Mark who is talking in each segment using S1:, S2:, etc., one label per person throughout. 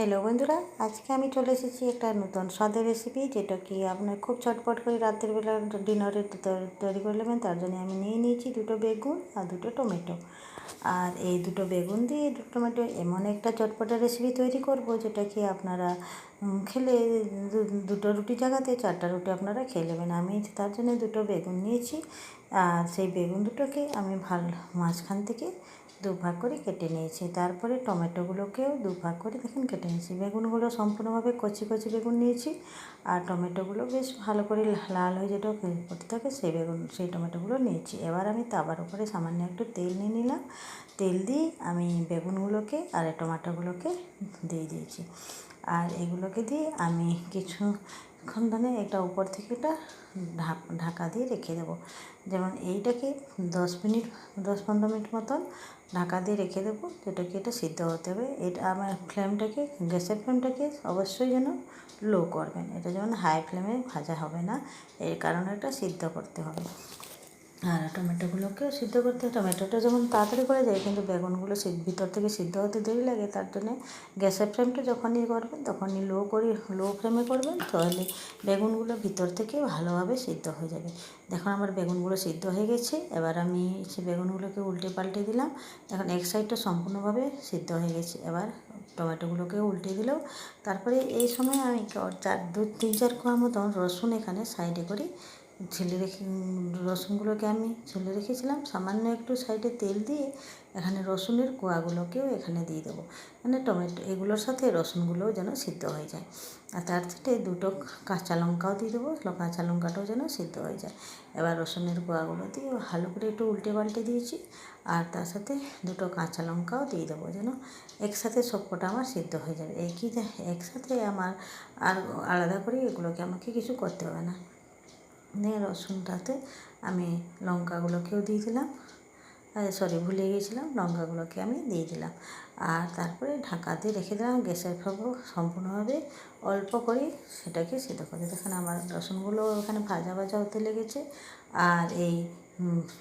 S1: Hello বন্ধুরা, আজকে আমি চলে এসেছি একটা নতুন স্বাদের রেসিপি যেটা কি আপনার খুব চটপট করে রাতের বেলা ডিনারে তৈরি করে নেবেন, তার জন্য আমি নিয়ে নিয়েছি দুটো বেগুন আর দুটো টমেটো। আর এই দুটো বেগুন দিয়ে দুটো টমেটো এমন একটা চটপটা রেসিপি তৈরি করব, যেটা কি আপনারা খেলে দুটো রুটি জায়গাতে চারটা রুটি আপনারা খেয়ে নেবেন। আমি তার জন্য দুটো বেগুন নিয়েছি, আর সেই বেগুন দুটোকে আমি ভালো, মাঝখান থেকে দু ভাগ করে কেটে নিয়েছি। তারপরে টমেটোগুলোকেও দু ভাগ করে দেখুন কেটে নিয়েছি। বেগুনগুলো সম্পূর্ণভাবে কচি কচি বেগুন নিয়েছি আর টমেটোগুলো বেশ ভালো করে লাল হয়ে যেটা করতে থাকে সেই বেগুন, সেই টমেটোগুলো নিয়েছি। এবার আমি তাবার উপরে সামান্য একটু তেল নিয়ে নিলাম। তেল দিয়ে আমি বেগুনগুলোকে আর টমেটোগুলোকে দিয়ে দিয়েছি। আর এগুলোকে দিয়ে আমি কিছুক্ষণ ধরে এটা উপর থেকে এটা ঢাকা দিয়ে রেখে দেবো। যেমন এইটাকে দশ মিনিট, দশ পনেরো মিনিট মতন ঢাকা দিয়ে রেখে দেবো, যেটাকে এটা সিদ্ধ হতে হবে। এটা আমার ফ্লেমটাকে, গ্যাসের ফ্লেমটাকে অবশ্যই যেন লো করবেন। এটা যেমন হাই ফ্লেমে ভাজা হবে না, এর কারণে এটা সিদ্ধ করতে হবে। আর টমেটোগুলোকেও সিদ্ধ করতে টমেটোটা যেমন তাড়াতাড়ি করে যায়, কিন্তু বেগুনগুলো ভিতর থেকে সিদ্ধ হতে দেরি লাগে, তার জন্যে গ্যাসের ফ্লেমটা যখনই করবেন, তখনই লো করে, লো ফ্লেমে করবেন, তাহলে বেগুনগুলো ভিতর থেকে ভালোভাবে সিদ্ধ হয়ে যাবে। দেখুন আমার বেগুনগুলো সিদ্ধ হয়ে গেছে, এবার আমি সে বেগুনগুলোকে উল্টে পাল্টে দিলাম। এখন এক সাইডটা সম্পূর্ণভাবে সিদ্ধ হয়ে গেছে। এবার টমেটোগুলোকে উল্টে দিলেও তারপরে এই সময় আমি চার দু তিন চার কোয়া মতন রসুন এখানে সাইডে করে ছেলে রেখে, রসুনগুলোকে আমি ছেলে রেখেছিলাম, সামান্য একটু সাইডে তেল দিয়ে এখানে রসুনের কোয়াগুলোকেও এখানে দিয়ে দেবো। মানে টমেটো, এগুলোর সাথে রসুনগুলোও যেন সিদ্ধ হয়ে যায়। আর তার সাথে দুটো কাঁচা লঙ্কাও দিয়ে দেবো কাঁচা লঙ্কাটাও যেন সিদ্ধ হয়ে যায়। এবার রসুনের কোয়াগুলো দিয়ে ভালো করে একটু উল্টে পাল্টে দিয়েছি, আর তার সাথে দুটো কাঁচা লঙ্কাও দিয়ে দেবো যেন একসাথে সবকটা আমার সিদ্ধ হয়ে যাবে। একই একসাথে আমার আর আলাদা করে এগুলোকে আমাকে কিছু করতে হবে না। দিয়ে রসুনটাতে আমি লঙ্কাগুলোকেও দিয়ে দিলাম। সরি ভুলে গিয়েছিলাম, লঙ্কাগুলোকে আমি দিয়ে দিলাম। আর তারপরে ঢাকা দিয়ে রেখে দিলাম গ্যাসের ফাঁকো সম্পূর্ণভাবে অল্প করে সেটাকে সেদ্ধ করে। দেখেন, আমার রসুনগুলো ওখানে ভাজা ভাজা হতে লেগেছে। আর এই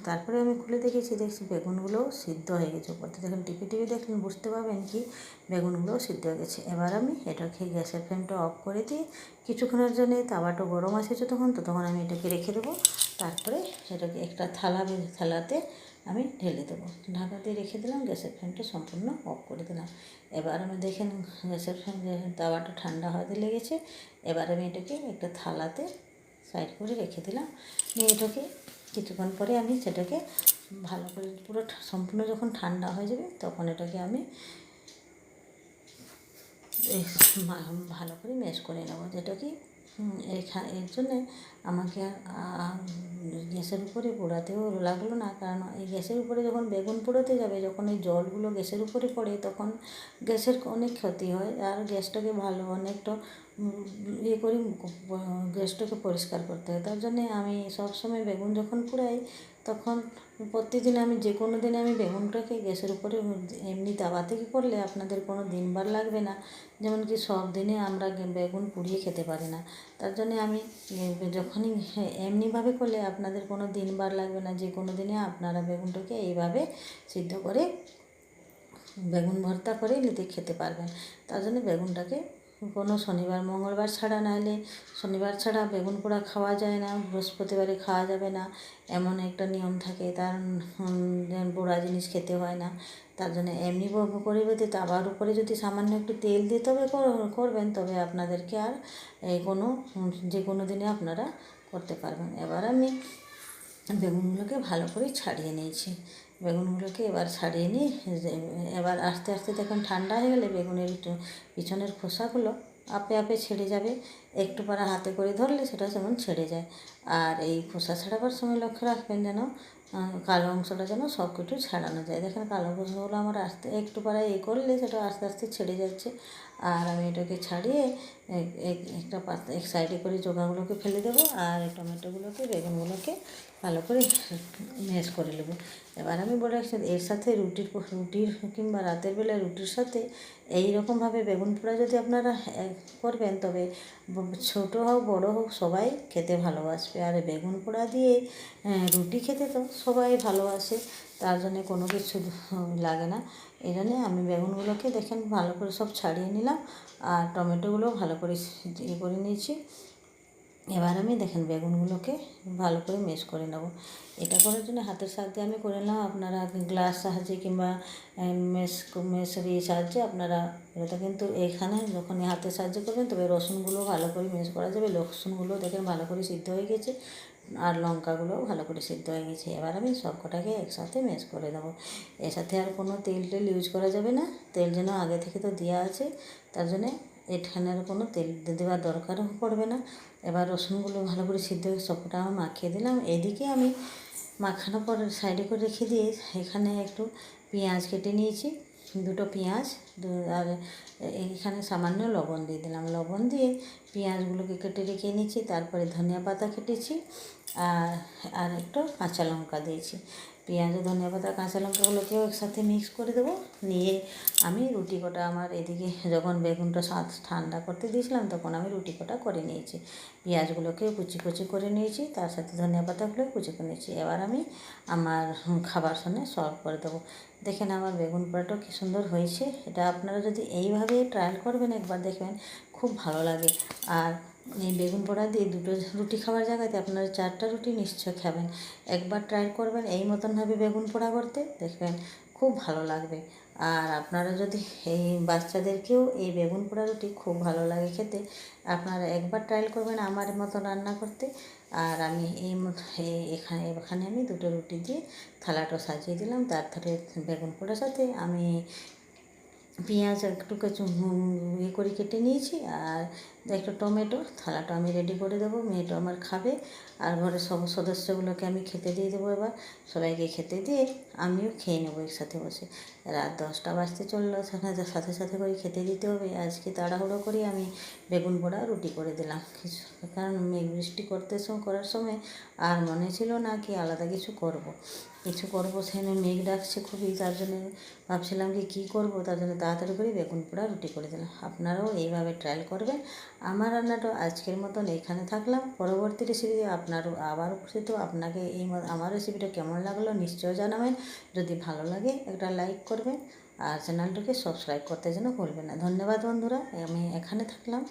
S1: তারপরে আমি খুলে দেখেছি, দেখছি বেগুনগুলোও সিদ্ধ হয়ে গেছে থেকে। দেখুন, টিপে টিপে দেখলেন বুঝতে পারবেন কি? বেগুনগুলোও সিদ্ধ হয়ে গেছে। এবার আমি এটাকে গ্যাসের ফ্লেমটা অফ করে দিয়ে কিছুক্ষণের জন্য তাওয়াটা গরম তখন, তো তখন আমি এটাকে রেখে দেবো। তারপরে সেটাকে একটা থালা থালাতে আমি ঢেলে দেবো। ঢাকা দিয়ে রেখে দিলাম, গ্যাসের ফ্লেমটা সম্পূর্ণ অফ করে দিলাম। এবার আমি দেখেন, গ্যাসের ফ্লেম তাওয়াটা ঠান্ডা হতে লেগেছে। এবার আমি এটাকে একটা থালাতে সাইড করে রেখে দিলাম। এটাকে কিছুক্ষণ পরে আমি সেটাকে ভালো করে পুরো সম্পূর্ণ যখন ঠান্ডা হয়ে যাবে তখন এটাকে আমি ভালো করে ম্যাশ করে নেব। যেটা কি এর জন্যে আমাকে গ্যাসের উপরে পোড়াতেও লাগল না। কারণ এই গ্যাসের উপরে যখন বেগুন পোড়াতে যাবে, যখন এই জলগুলো গ্যাসের উপরে পড়ে, তখন গ্যাসের অনেক ক্ষতি হয়। আর গ্যাসটাকে ভালো অনেকটা ইয়ে করি গ্যাসটাকে পরিষ্কার করতে হয়। তার জন্যে আমি সবসময় বেগুন যখন পোড়াই তখন প্রতিদিন আমি যে কোনো দিনে আমি বেগুনটাকে গ্যাসের উপরে এমনি তাওয়া থেকে করলে আপনাদের কোনো দিনবার লাগবে না। যেমন কি সব দিনে আমরা বেগুন পুড়িয়ে খেতে পারি না। তার জন্যে আমি যখনই এমনিভাবে করলে আপনাদের কোনো দিনবার লাগবে না। যে কোনো দিনে আপনারা বেগুনটাকে এইভাবে সিদ্ধ করে বেগুন ভর্তা করে নিতে খেতে পারবেন। তার জন্য বেগুনটাকে কোনো শনিবার, মঙ্গলবার ছাড়া নাহলে শনিবার ছাড়া বেগুন পোড়া খাওয়া যায় না, বৃহস্পতিবারে খাওয়া যাবে না। এমন একটা নিয়ম থাকে, তার পোড়া জিনিস খেতে হয় না। তার জন্য এমনি ব- পরিবর্তে তাওয়ার উপরে যদি সামান্য একটু তেল দিয়ে তবে কর- করবেন, তবে আপনাদেরকে আর এই কোনো যে কোনো দিনে আপনারা করতে পারবেন। এবার আমি বেগুনগুলোকে ভালো করে ছাড়িয়ে নিয়েছি। বেগুনগুলোকে এবার ছাড়িয়ে নিয়ে এবার আস্তে আস্তে দেখুন ঠান্ডা হয়ে গেলে বেগুনের পিছনের খোসাগুলো আপে আপে ছেড়ে যাবে। একটু পারা হাতে করে ধরলে সেটা যেমন ছেড়ে যায়। আর এই খোসা ছাড়াবার সময় লক্ষ্য রাখবেন যেন কালো অংশটা যেন সব কিছু ছাড়ানো যায়। দেখেন কালো অংশগুলো আমার আস্তে, একটু পারা এ করলে সেটা আস্তে আস্তে ছেড়ে যাচ্ছে। আর আমি এটাকে ছাড়িয়ে এক- এক- একটা পাতা, এক সাইডে করে জোগাগুলোকে ফেলে দেবো আর টমেটোগুলোকে, বেগুনগুলোকে ভালো করে ম্যাশ করে নেব। এবার আমি বলে এর সাথে রুটির রুটির কিংবা রাতের বেলায় রুটির সাথে এই রকমভাবে বেগুন পোড়া যদি আপনারা করবেন, তবে ছোট হোক, বড় হোক, সবাই খেতে ভালোবাসবে। আর বেগুন পোড়া দিয়ে রুটি খেতে তো সবাই ভালোবাসে। তার জন্যে কোনো কিছু লাগে না। এই জন্যে আমি বেগুনগুলোকে দেখেন ভালো করে সব ছাড়িয়ে নিলাম আর টমেটোগুলো ভালো করে ইয়ে করে নিয়েছি। এবার আমি দেখেন বেগুনগুলোকে ভালো করে মেশ করে নেব। এটা করার জন্য হাতের সাহায্যে আমি করে নিলাম আপনারা গ্লাস সাহায্যে কিংবা মেশ মেশের ইয়ে সাহায্যে আপনারা, এটা কিন্তু এখানে যখন হাতের সাহায্যে করবেন, তবে রসুনগুলো ভালো করে মেশ করা যাবে। রসুনগুলো দেখেন ভালো করে সিদ্ধ হয়ে গেছে। আর লঙ্কাগুলোও ভালো করে সিদ্ধ হয়ে গেছে। এবার আমি সব কটাকে একসাথে মেশ করে দেবো এর সাথে আর কোনো তেল টেল ইউজ করা যাবে না। তেল যেন আগে থেকে তো দেওয়া আছে, তার জন্যে এখানে আর কোনো তেল দেওয়ার দরকারও পড়বে না। এবার রসুনগুলো ভালো করে সিদ্ধ হয়ে সবটা আমি মাখিয়ে দিলাম। এদিকে আমি মাখানোর পর সাইডে করে রেখে দিয়ে এখানে একটু পেঁয়াজ কেটে নিয়েছি, দুটো পেঁয়াজ আর এখানে সামান্য লবণ দিয়ে দিলাম। লবণ দিয়ে পেঁয়াজগুলোকে কেটে রেখে নিয়েছি তারপরে ধনিয়া পাতা কেটেছি আর আর একটু কাঁচা লঙ্কা দিয়েছি। পেঁয়াজ ধনিয়া পাতা, কাঁচা লঙ্কাগুলোকেও একসাথে মিক্স করে দেবো। নিয়ে আমি রুটি কটা আমার এদিকে যখন বেগুনটা সাত ঠান্ডা করতে দিয়েছিলাম, তখন আমি রুটি কটা করে নিয়েছি। পেঁয়াজগুলোকে কুচি কুচি করে নিয়েছি, তার সাথে ধনিয়া পাতাগুলো কুচি করে নিয়েছি। এবার আমি আমার খাবার সঙ্গে সার্ভ করে দেবো। দেখেন আমার বেগুন পোড়াটাও কী সুন্দর হয়েছে। এটা আপনারা যদি এইভাবে ট্রায়াল করবেন, একবার দেখবেন খুব ভালো লাগে। আর এই বেগুন পোড়া দিয়ে দুটো রুটি খাওয়ার জায়গাতে আপনারা চারটা রুটি নিশ্চয় খাবেন। একবার ট্রাই করবেন এই মতনভাবে বেগুন পোড়া করতে, দেখবেন খুব ভালো লাগবে। আর আপনারা যদি এই বাচ্চাদেরকেও এই বেগুন পোড়া রুটি খুব ভালো লাগে খেতে, আপনারা একবার ট্রায়াল করবেন আমার মতো রান্না করতে। আর আমি এই এখানে এখানে আমি দুটো রুটি দিয়ে থালাটা সাজিয়ে দিলাম। তার ধরে বেগুন পোড়ার সাথে আমি পেঁয়াজ একটু কিছু ইয়ে করে কেটে নিয়েছি আর একটু টমেটো, থালাটা আমি রেডি করে দেবো, মেয়েটা আমার খাবে। আর ঘরের সব সদস্যগুলোকে আমি খেতে দিয়ে দেবো এবার। সবাইকে খেতে দিয়ে আমিও খেয়ে নেব একসাথে বসে। রাত দশটা বাজতে চলল সেখানে সাথে সাথে করে খেতে দিতে হবে। আজকে তাড়াহুড়ো করে, আমি বেগুন পোড়া রুটি করে দিলাম। কিছু কারণ মেঘ বৃষ্টি করতে করার সময় আর মনে ছিল না কি আলাদা কিছু করব। কিছু করব সেখানে মেঘ ডাকছে খুবই, তার জন্য ভাবছিলাম কি, কী করব? তার জন্য তাড়াতাড়ি করে বেগুন পোড়া রুটি করে দিলাম। আপনারাও এইভাবে ট্রায়াল করবেন। আমার রান্নাটা আজকের মতন এখানে থাকলাম। পরবর্তী রেসিপি আপনারও আবার উপস্থিত আপনাকে এই আমার রেসিপিটা কেমন লাগল নিশ্চয় জানাবেন। যদি ভালো লাগে একটা লাইক করবেন। আর চ্যানেলটাকে সাবস্ক্রাইব করতে যেন ভুলবেন না। ধন্যবাদ বন্ধুরা, আমি এখানে থাকলাম।